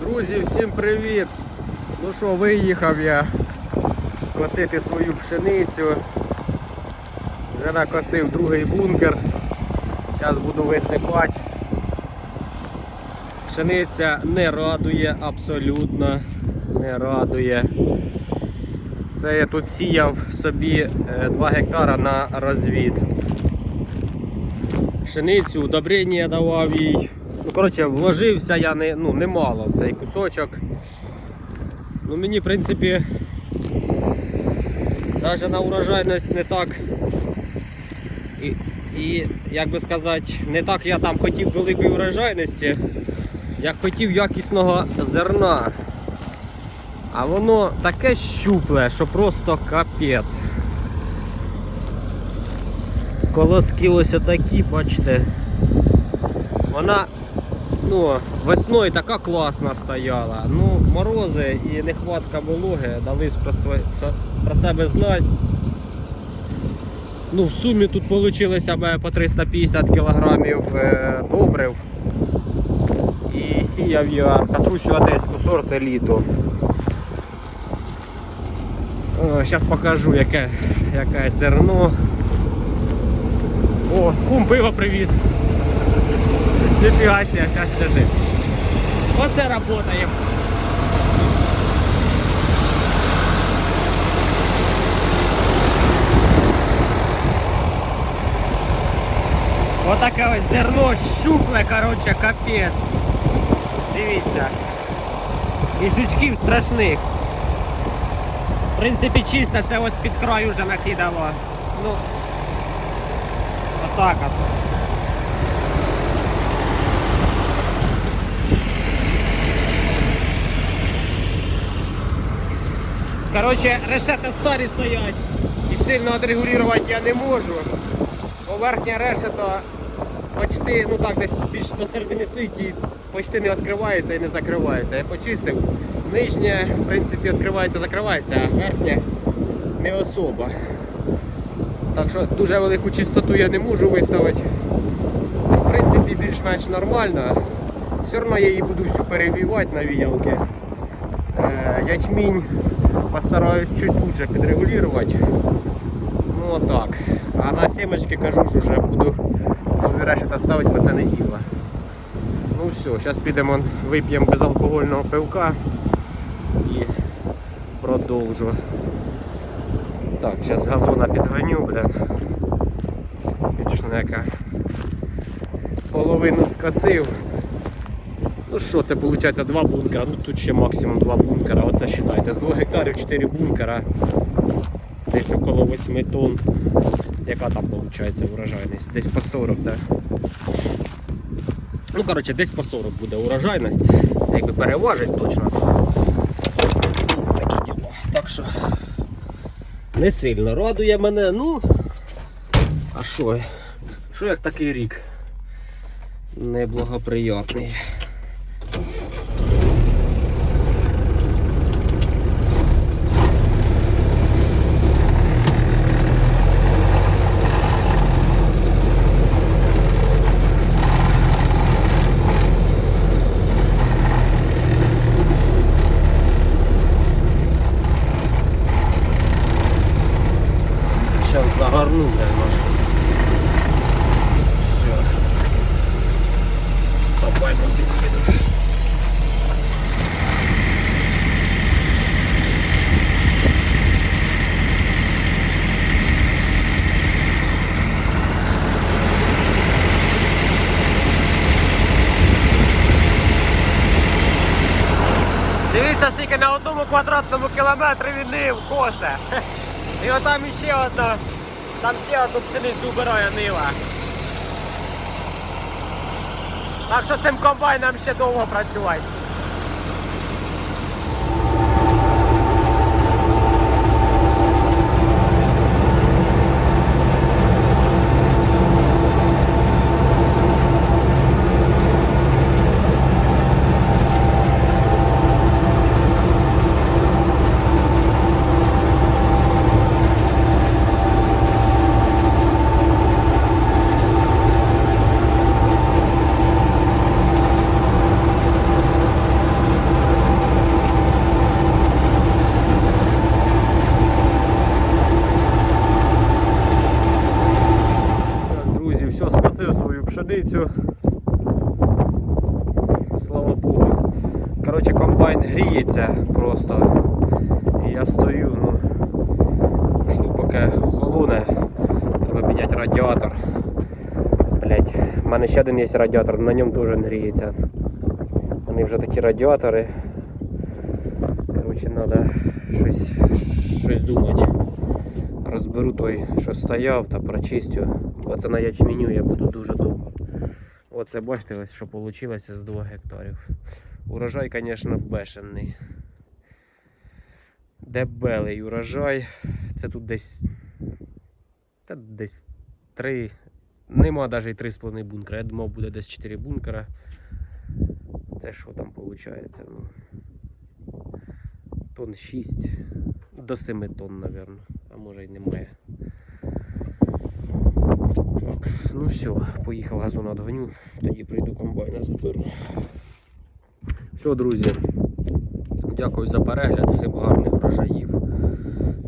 Друзі, всім привіт! Ну що, виїхав я косити свою пшеницю. Вже накосив другий бункер. Зараз буду висипати. Пшениця не радує абсолютно, не радує. Це я тут сіяв собі 2 гектара на розвід. Пшеницю, удобрення давав їй. Ну, коротше, вложився я не, ну, немало в цей кусочок. Ну, мені, в принципі, навіть на урожайність не так. І, і як би сказати, не так я там хотів великої урожайності, як хотів якісного зерна. А воно таке щупле, що просто капець. Колоски ось отакі, бачите. Вона ну, весною така класна стояла. Ну, морози і нехватка вологи дали про, про себе знати. Ну, в сумі тут вийшло по 350 кг е, добрив. І сіяв я катручу одеську сорт еліту. Зараз покажу яке, яке зерно. О, кум пиво привіз. Ніфіга себе, зараз держи. Оце работає. Отаке ось зерно щупле, коротше, капець. Дивіться. І жучків страшних. В принципі, чисто це ось під край уже накидало. Ну, отак от. Коротше, решета старі стоять і сильно отрегулювати я не можу. Бо верхня решета почти, ну так, десь більш до середини і почти не відкривається і не закривається. Я почистив. Нижня, в принципі, відкривається, закривається, а верхня не особа. Так що дуже велику чистоту я не можу виставити. В принципі, більш-менш нормально. Все одно я її буду всю перебивати на віялки. Е, ячмінь постараюсь чуть лучше підрегулювати. Ну отак. А на семечки кажу, що вже буду решета ставити, бо це не діло. Ну все, зараз підемо вип'ємо безалкогольного пивка і продовжу. Так, зараз газона підганю, блин. Від шнека. Половину скосив. Ну що, це виходить два бункера, ну тут ще максимум два бункера. Оце вважайте, з 2 гектарів 4 бункера. Десь около 8 тонн. Яка там виходить урожайність? Десь по 40, так? Ну, коротше, десь по 40 буде урожайність. Це якби переважить точно. Такі діло. Так що не сильно радує мене, ну. А що? Що як такий рік? Неблагоприятний. Сейчас загорну, блядь, наш. Все. Попасть під'їду. Дивіться, скільки на одному квадратному кілометрі він нив косе. І отам іще одна, там ще одну пшеницю вбирає нива. Так що цим комбайном ще довго працювати. Охолоне. Треба міняти радіатор. Блять, в мене ще один є радіатор, на ньому теж гріється. Вони вже такі радіатори. Коротше, треба щось, щось думати. Розберу той, що стояв, та прочистю. Бо це на ячменю я буду дуже довго. Оце бачите, ось що вийшло з 2 гектарів. Урожай, звісно, бешений. Дебелий урожай. Це тут десь. Та десь 3. Нема навіть 3,5 бункера. Я думав, буде десь 4 бункера. Це що там виходить? Ну, тонн 6 до 7 тонн, напевно. А може й немає. Так, ну все, поїхав газон отгоню, тоді прийду комбайна заберу. Все, друзі. Дякую за перегляд, всім гарних врожаїв.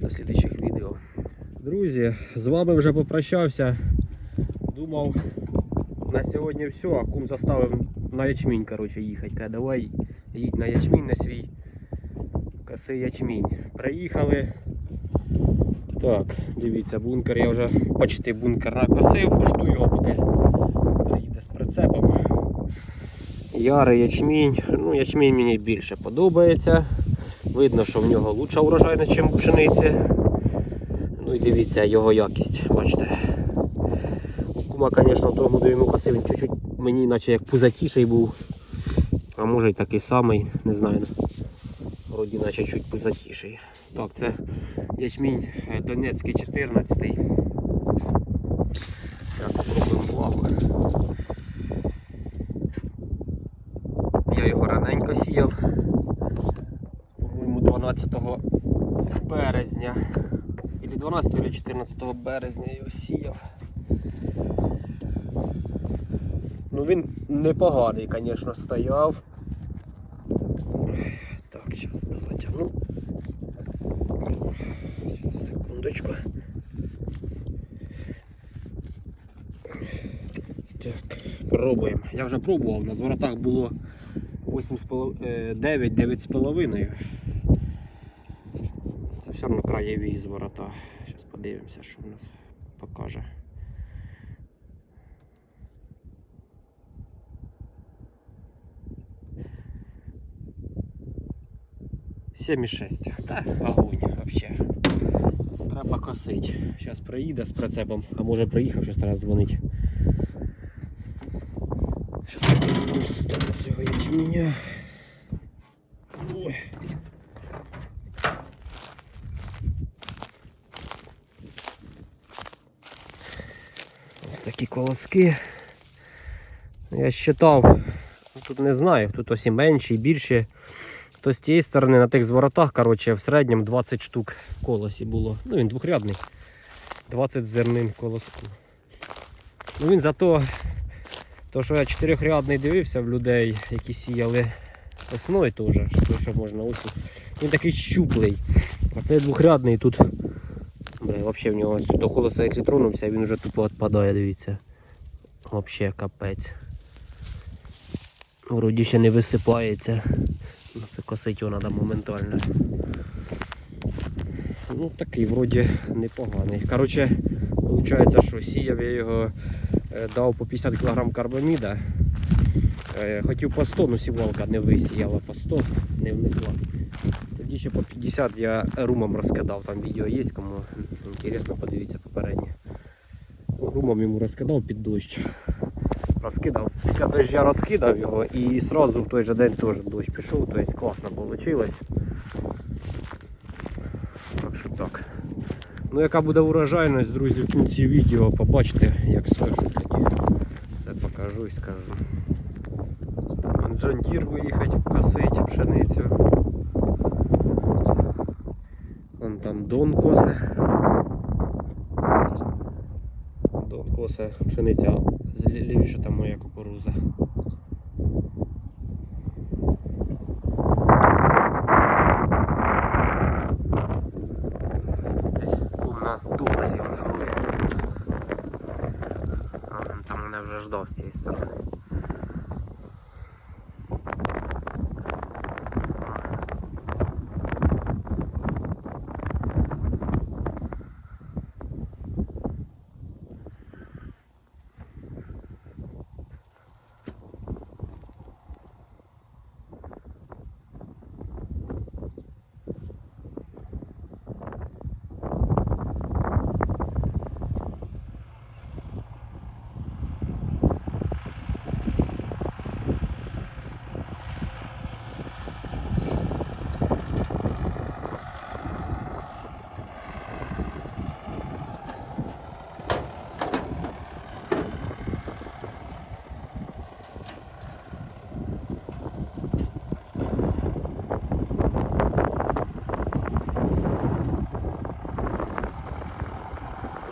До слідчих відео. Друзі, з вами вже попрощався. Думав на сьогодні все, а кум заставив на ячмінь коротше, їхати. Каже, давай їдь на ячмінь на свій коси ячмінь. Приїхали. Так, дивіться, бункер я вже почти бункер накосив, жду його, поки приїде з прицепом. Ярий ячмінь. Ну, ячмінь мені більше подобається. Видно, що в нього лучша урожайність, ніж пшениці. Ну і дивіться його якість, бачите. Кума, звісно, в тому йому косив, він чуть-чуть мені наче як пузатіший був. А може й такий самий, не знаю. Вроді наче чуть пузатіший. Так, це ячмінь е, Донецький 14. Так, попробуємо влагу. Я його раненько сіяв. По-моєму, 12 березня. Или 12 или 14 березня його сіяв. Ну він непоганий, звісно, стояв. Так, зараз дозатягну. Секундочку. Так, пробуємо. Я вже пробував, на зворотах було 9-9,5. Одно краєві зворота. Зараз подивимося, що в нас покаже. Сім і шесть. Та огонь вообще. Треба косить. Зараз приїде з прицепом, а може приїхав, щось треба дзвонить. Щас покажу стан цього ячменя. Ой. Ось такі колоски. Я считав, тут не знаю, тут ось і менші, і більші. То з цієї сторони на тих зворотах, коротше, в середньому 20 штук колосі було. Ну він двохрядний. 20 зернин колоску. Ну він зато, то що я чотирьохрядний дивився в людей, які сіяли весною теж, що, що можна осінь. Він такий щуплий. А цей двохрядний тут. Взагалі в нього ось до колеса як тронувся, він вже тупо відпадає, дивіться. Взагалі капець. Вроді ще не висипається. Ну, Це косить його треба моментально. Ну такий вроді непоганий. Коротше, виходить, що сіяв я його е, дав по 50 кг карбаміда. Е, Хотів по 100, але сівалка не висіяла по 100, не внесла. Тоді ще по 50 я румом розкидав, там відео є, кому інтересно, подивіться попереднє. Румом йому розкидав під дощ. Розкидав. Після дождя розкидав його і одразу в той же день теж дощ пішов, тобто класно вийшло. Так що так. Ну яка буде урожайність, друзі, в кінці відео побачите, як скажу тоді. Все покажу і скажу. Джандір виїхати косить пшеницю. Вон там Дон косе. Косе пшениця лівіше там моя кукуруза. Десь умна дуга зіржує. А він там мене вже ждав з цієї сторони.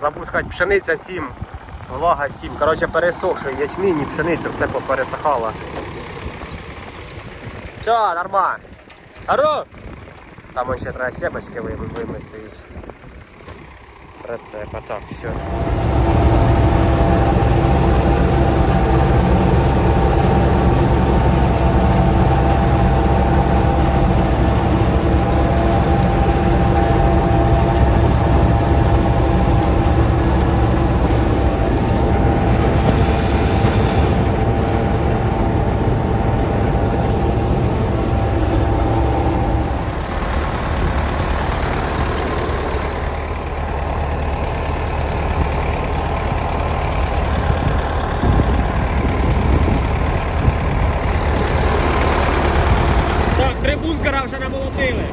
Забув сказати, пшениця 7, влага 7. Коротше, пересохший ячмінь і пшениця все попересихала. Все, нормально. Хоро! Там ще треба сепочки ви- вимести із прицепа. Так, все. Так, три бункера вже намолотили.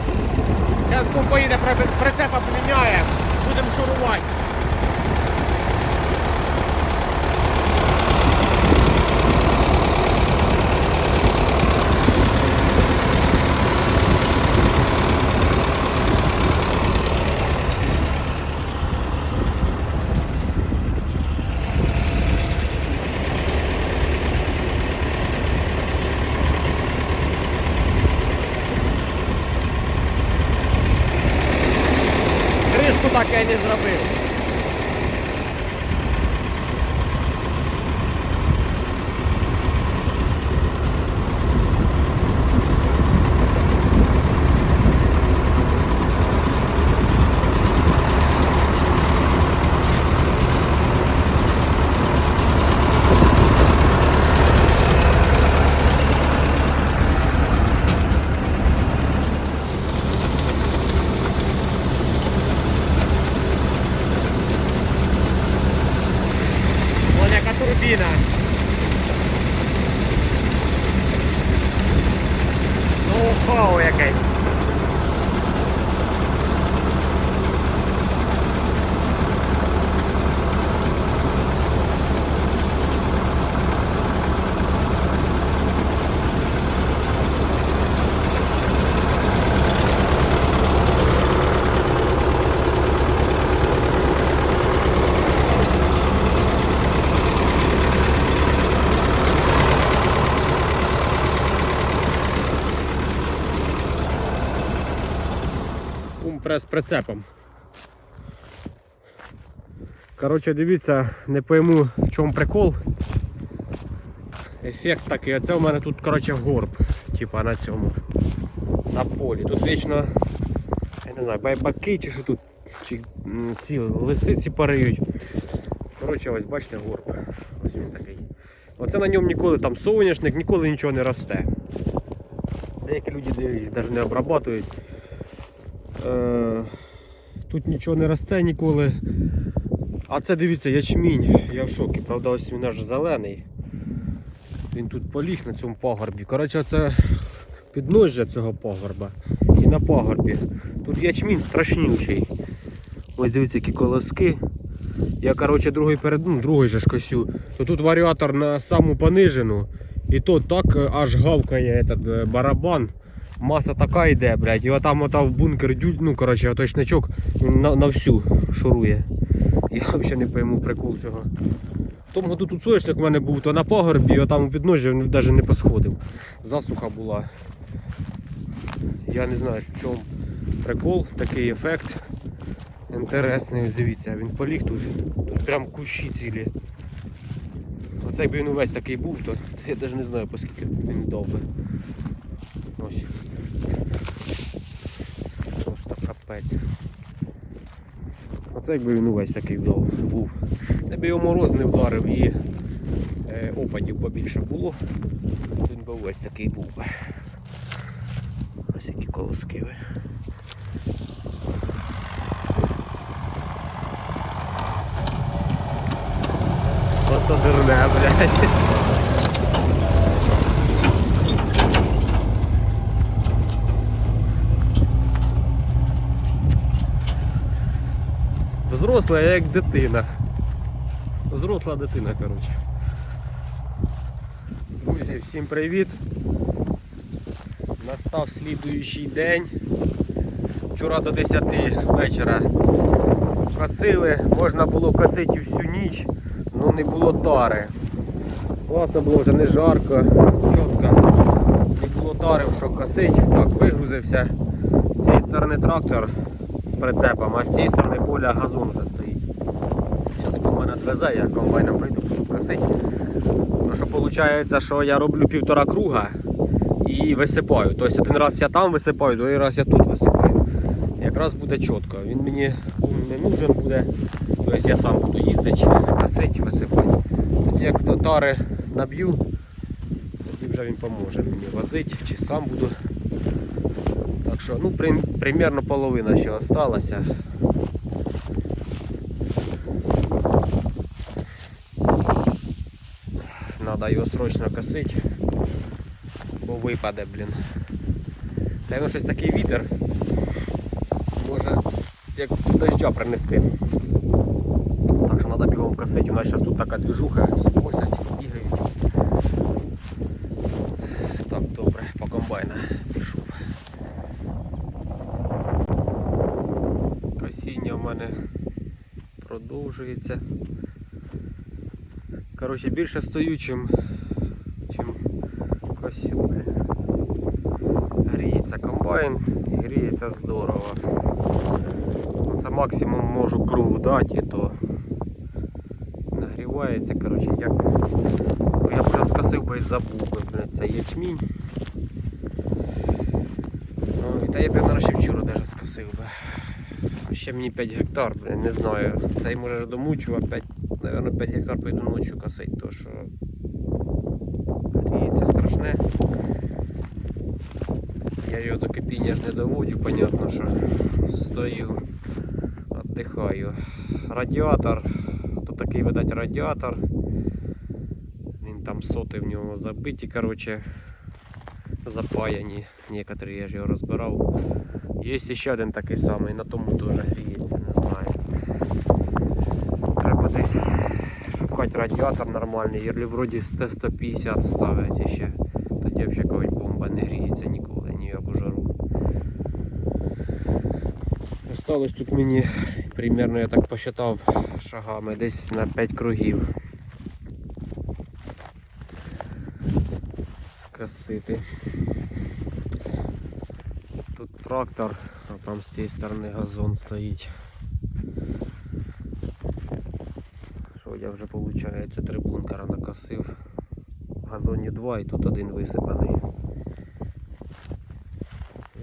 Зараз кум поїде, при- прицепа поміняє, будемо шурувати. Кришку так я не зробив. Вон яка турбіна. Ноу-хау якесь. Умпрес прицепом. Коротше, дивіться, не пойму в чому прикол. Ефект такий, оце у мене тут коротше горб, типа на цьому. На полі. Тут вічно, я не знаю, байбаки чи що тут, чи ці лисиці париють. Коротше, ось бачите горб. Ось він такий. Оце на ньому ніколи там соняшник, ніколи нічого не росте. Деякі люди навіть не обрабатують. Е, Тут нічого не росте ніколи. А це дивіться, ячмінь. Я в шокі. Правда, ось він аж зелений. Він тут поліг на цьому пагорбі. Коротше, це підножжя цього пагорба. І на пагорбі. Тут ячмінь страшнючий. Ось дивіться, які колоски. Я коротше, другий перед, ну, другий же ж косю. То тут варіатор на саму понижену. І то так аж гавкає этот е, барабан. Маса така йде, блядь, і отам ота в бункер дюль, ну коротше, отой шничок на, на всю шурує. Я взагалі не пойму прикол цього. В тому году тут соняшник у мене був, то на пагорбі, і отам у підножжі він навіть не посходив. Засуха була. Я не знаю, в чому прикол, такий ефект. Інтересний, дивіться, він поліг тут, тут прям кущі цілі. Оце якби він увесь такий був, то я навіть не знаю, по скільки він дав би. Ось. Просто капець. Оце якби він увесь такий був. Тебе його мороз не вдарив і е, опадів побільше було, то він би увесь такий був. Ось які колоски. Ото дурне, блядь. Взросла я як дитина. Взросла дитина, коротше. Друзі, всім привіт. Настав слідуючий день. Вчора до 10 вечора Косили, можна було косити всю ніч, але не було тари. Класно було вже не жарко, чітко. Не було тари, що косить. Так, вигрузився. З цієї сторони трактор з прицепом, а з цієї сторони поля газон вже стоїть. Зараз комбайн відвезе, я комбайном прийду буду косити. Ну що виходить, що я роблю півтора круга і висипаю. Тобто один раз я там висипаю, другий раз я тут висипаю. Якраз буде чітко. Він мені не нужен буде. Тобто я сам буду їздити, косити, висипати. Тоді як то тари наб'ю, тоді вже він поможе мені возити, чи сам буду. Так що, ну, при, примерно половина ще осталася. Надо його срочно косити, бо випаде, блін. Та щось такий вітер. Може як дождя принести. Так що треба бігом косити. У нас зараз тут така движуха, всі косять, бігають. Так, добре, по комбайна пішов. Косіння в мене продовжується. Коротше, більше стою, чим косю. блін. Гріється комбайн і гріється здорово. Це максимум можу круг дати, і то нагрівається, коротше, як. Ну, Я б вже скосив би і забув би, блін, це ячмінь. Ну, та я б наразі ще вчора навіть скосив би. А Ще мені 5 гектар, блін, не знаю. Цей може домучу, а 5, наверное, 5 гектар пойду ночі косить, то що гріється страшне. Я його до кипіння ж не доводю, понятно, що стою, віддихаю. Радіатор, то такий, видать, радіатор. Він там соти в нього забиті, коротше, запаяні. Некоторі я ж його розбирав. Є ще один такий самий, на тому теж гріється, не знаю. Треба десь шукати радіатор нормальний, якщо вроді з Т-150 ставити ще. Тоді взагалі Осталось тут мені примерно, я так посчитав шагами, десь на 5 кругів. Скосити. Тут трактор, а там з цієї сторони газон стоїть. Що я вже виходить три бункера накосив. В газоні два і тут один висипаний.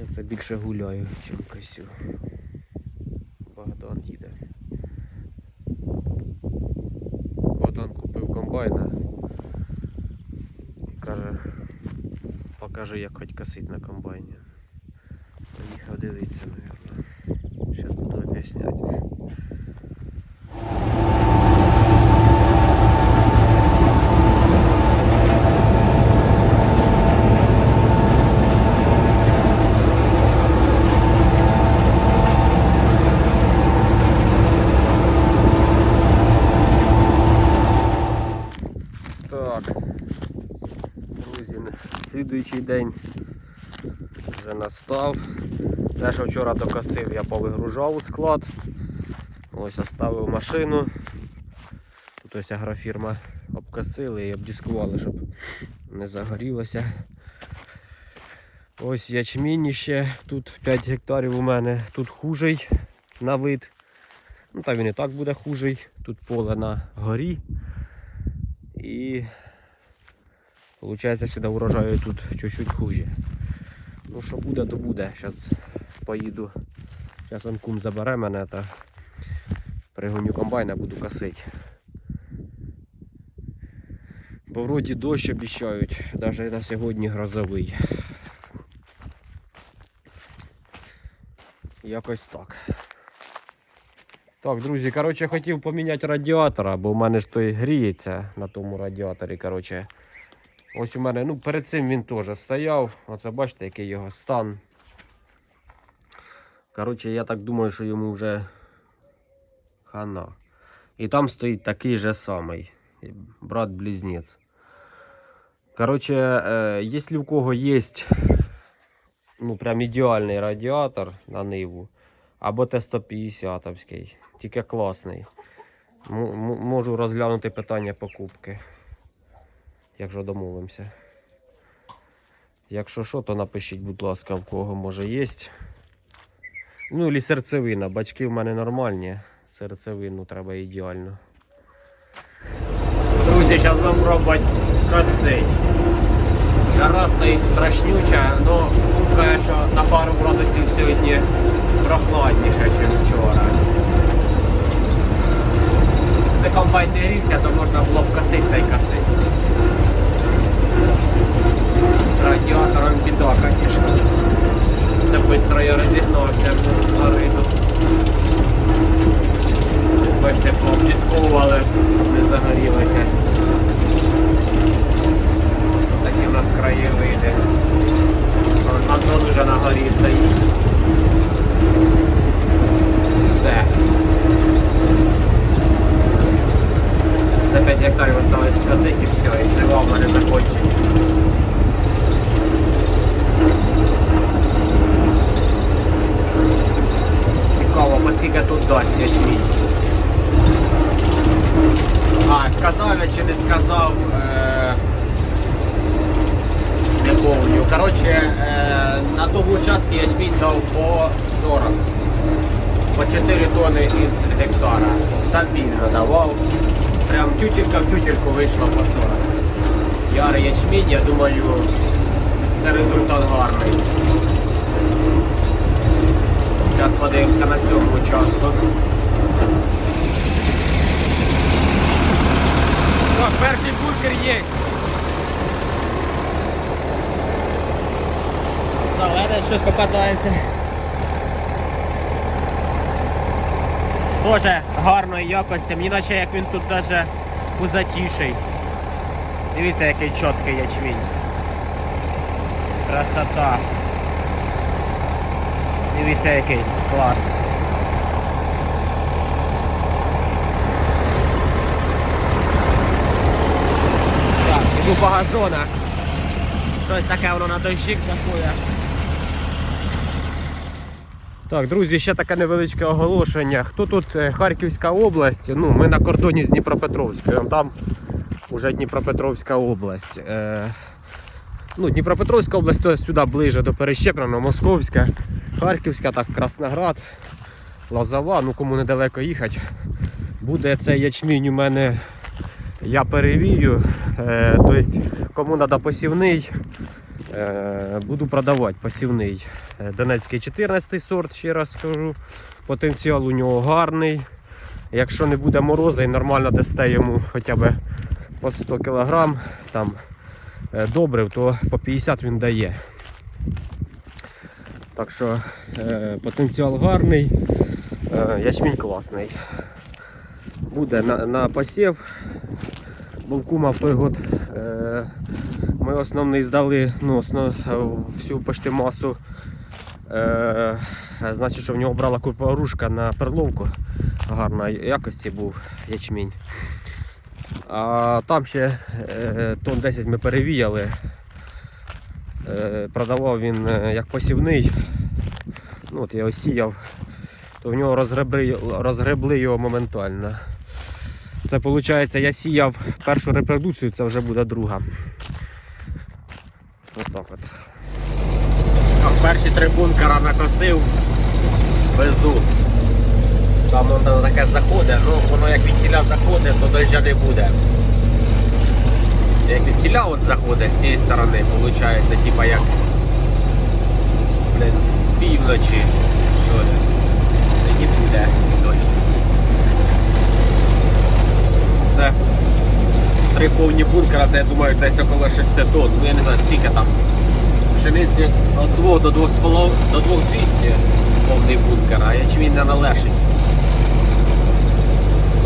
Я це більше гуляю, чим косю. Богдан їде. Богдан купив комбайна і каже, покаже як хоч косить на комбайні. Поїхав дивитися, мабуть. Зараз буду об'ясняти. Так, друзі, слідуючий день вже настав. Те, що вчора докосив, я повигружав у склад. Ось оставив машину. Тут ось агрофірма обкосили і обдіскували, щоб не загорілося. Ось ячмінь ще, тут 5 гектарів у мене, тут хужий на вид. Ну та він і так буде хужий. Тут поле на горі. І виходить, сюди урожаю тут чуть-чуть хуже. Ну що буде, то буде. Зараз поїду. Зараз он кум забере мене та пригоню комбайна, буду косити. Бо вроді дощ обіцяють, навіть на сьогодні грозовий. Якось так. Так, друзі, коротше, хотів поміняти радіатора, бо в мене ж той гріється на тому радіаторі. коротше. Ось у мене, ну перед цим він теж стояв. Оце бачите, який його стан. Коротше, я так думаю, що йому вже хана. І там стоїть такий же самий. Брат-близнець. Коротше, е, якщо в кого є ну, прям ідеальний радіатор на ниву, Або Т-150, тільки класний. Можу розглянути питання покупки. Якщо домовимося. Якщо що, то напишіть, будь ласка, в кого може є. Ну, і серцевина. Бачки в мене нормальні. Серцевину треба ідеально. Друзі, зараз будемо пробувати косить. Жара стоїть страшнюча, але каже, що на пару градусів сьогодні прохладніше, ніж вчора. Якби комбайн не грівся, то можна було б косити та й косити. Радіатором біда, звісно. Все швидко я розігнався з гори тут. Бачите, пообдісковували, не загорілося. Такі в нас краєвиди. Газон вже на горі стоїть. Жде. Це 5 гектарів осталось сказити і все, і жива в мене закончені. Цікаво, тут дасть ячмінь. А, сказав я чи не сказав. Е... Не помню. Коротше, е... на тому участку ячмінь дав по 40. По 4 тони із гектара. Стабільно давав. Прям тютелька в тютельку вийшла по 40. Ярий ячмінь, я думаю, це результат гарний. Зараз подивимося на цьому участку. Так, перший бункер є. Зелене щось попадається. Дуже гарної якості, мені наче як він тут даже пузатіший. Дивіться, який чіткий ячмінь. Красота. Дивіться який клас. Так, іду по газонах. Щось таке воно на дощик заходить. Так, друзі, ще таке невеличке оголошення. Хто тут е, Харківська область? Ну, ми на кордоні з Дніпропетровською. Там уже Дніпропетровська область. Е, ну, Дніпропетровська область то сюди ближе до Перещепного, Московська, Харківська, так, Красноград, Лозова, ну кому недалеко їхати. Буде цей ячмінь у мене, я перевірю. Е, тобто, кому треба посівний, е, буду продавати посівний. Е, Донецький 14 сорт, ще раз скажу. Потенціал у нього гарний. Якщо не буде морозу і нормально дасте йому хоча б по 100 кг там добрив, то по 50 він дає. Так що е, потенціал гарний, е, ячмінь класний. Буде на, на посів. Бо в кума в той год е, ми основний здали ну, основ, всю почти масу. Е, значить, що в нього брала курпорушка на перловку. Гарної якості був ячмінь. А там ще е, тонн 10 ми перевіяли. Е, продавав він е, як посівний. Ну, от я його сіяв, то в нього розгребли, розгребли його моментально. Це виходить, я сіяв першу репродукцію, це вже буде друга. Ось так от. Перші три бункера накосив, везу. Воно таке заходить, ну воно як від заходить, то доща не буде. Як від от заходить з цієї сторони, виходить, типа як блин, з півночі. Що ли. Тоді буде дощ. Це три повні бункера, це я думаю десь около 6 тонн. Ну я не знаю скільки там. Пшениці від 2 до 2,5 до 2200 повний бункер, а ячмінь не належить.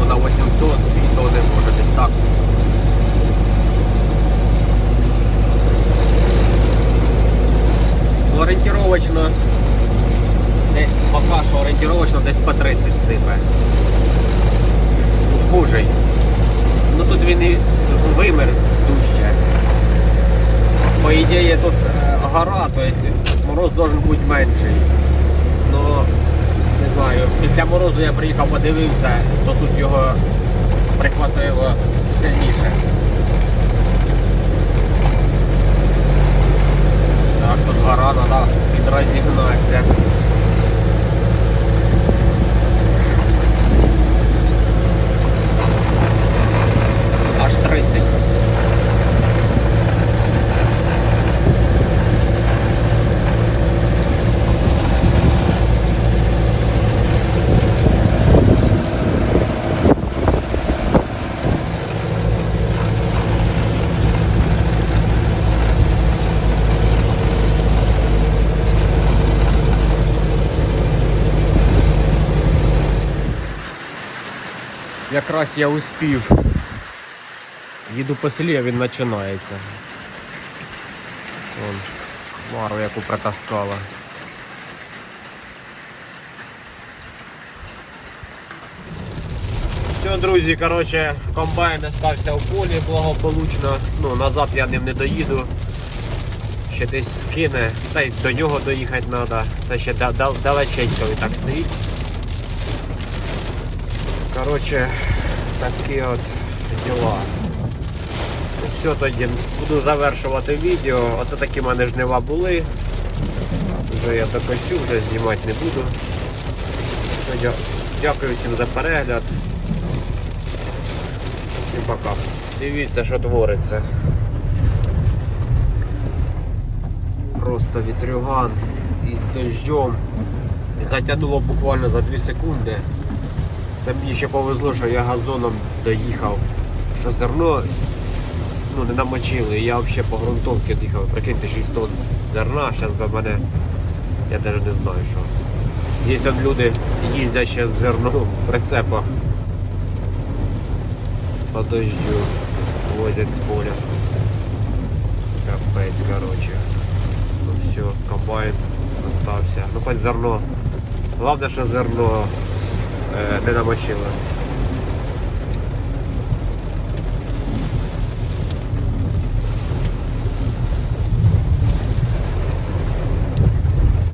На 800 і то не може десь так. Орієнтировочно десь поки що орієнтировочно десь по 30 сипе. Хужий. Ну тут він і вимерз дужче. По ідеї тут е, гора, то есть мороз должен бути менший. Но знаю. Після морозу я приїхав, подивився, то тут його прихватило сильніше. Так, тут гарана, треба підрозігнатися. Аж 30. Якраз я успів. Їду по селі, він починається. Вон, хмару яку притаскала. Все, друзі, коротше, комбайн остався в полі благополучно. Ну, назад я ним не доїду. Ще десь скине, та й до нього доїхати треба. Це ще да- да- далеченько він так стоїть. Коротше, такі от діла. Ну все, тоді буду завершувати відео. Оце такі мене жнива були. Вже я докосю, вже знімати не буду. Дякую всім за перегляд. Всім пока. Дивіться, що твориться. Просто вітрюган із дождем. Затягнуло буквально за 2 секунди. Це мені ще повезло, що я газоном доїхав, що зерно ну, не намочили. Я взагалі по ґрунтовці доїхав. Прикиньте, 6 тонн зерна, зараз би мене. Я навіть не знаю що. Є люди їздять ще з зерном в прицепах. По дождю возять з поля. Капець, коротше. Ну все, комбайн остався. Ну хоч зерно. Головне, що зерно е, не намочили.